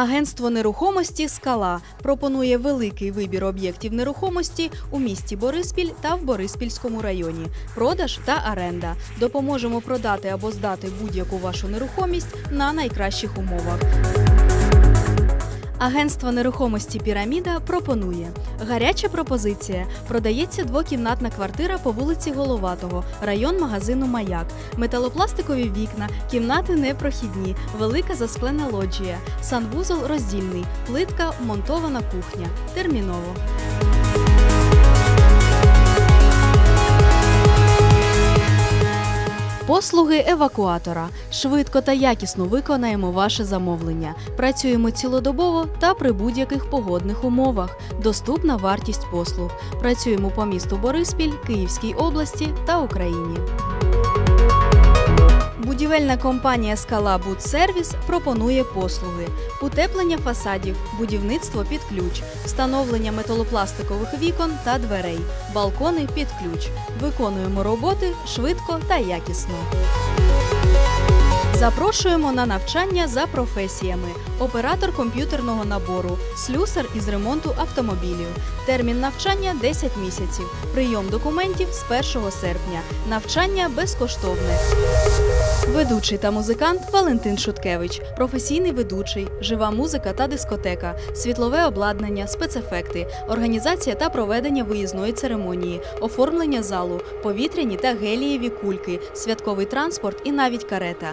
Агентство нерухомості Скала пропонує великий вибір об'єктів нерухомості у місті Бориспіль та в Бориспільському районі. Продаж та оренда. Допоможемо продати або здати будь-яку вашу нерухомість на найкращих умовах. Агентство нерухомості Піраміда пропонує гаряча пропозиція. Продається двокімнатна квартира по вулиці Головатого, район магазину Маяк. Металопластикові вікна, кімнати непрохідні, велика засклена лоджія, санвузол роздільний, плитка, монтована кухня. Терміново. Послуги евакуатора. Швидко та якісно виконаємо ваше замовлення. Працюємо цілодобово та при будь-яких погодних умовах. Доступна вартість послуг. Працюємо по місту Бориспіль, Київській області та Україні. Будівельна компанія Скала Будсервіс пропонує послуги: утеплення фасадів, будівництво під ключ, встановлення металопластикових вікон та дверей, балкони під ключ. Виконуємо роботи швидко та якісно. Запрошуємо на навчання за професіями: оператор комп'ютерного набору, слюсар із ремонту автомобілів. Термін навчання 10 місяців. Прийом документів з 1 серпня. Навчання безкоштовне. Ведучий та музикант Валентин Шуткевич, професійний ведучий, жива музика та дискотека, світлове обладнання, спецефекти, організація та проведення виїзної церемонії, оформлення залу, повітряні та гелієві кульки, святковий транспорт і навіть карета.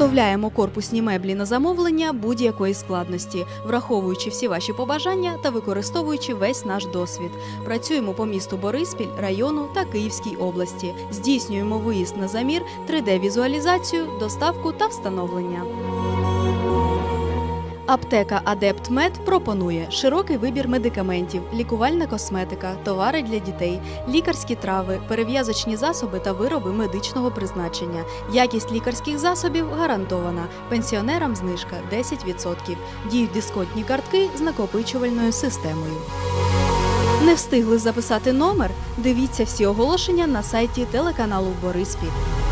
Виготовляємо корпусні меблі на замовлення будь-якої складності, враховуючи всі ваші побажання та використовуючи весь наш досвід. Працюємо по місту Бориспіль, району та Київській області. Здійснюємо виїзд на замір, 3D-візуалізацію, доставку та встановлення. Аптека Адепт Мед пропонує широкий вибір медикаментів, лікувальна косметика, товари для дітей, лікарські трави, перев'язочні засоби та вироби медичного призначення. Якість лікарських засобів гарантована. Пенсіонерам знижка 10%. Діють дисконтні картки з накопичувальною системою. Не встигли записати номер? Дивіться всі оголошення на сайті телеканалу Бориспіль.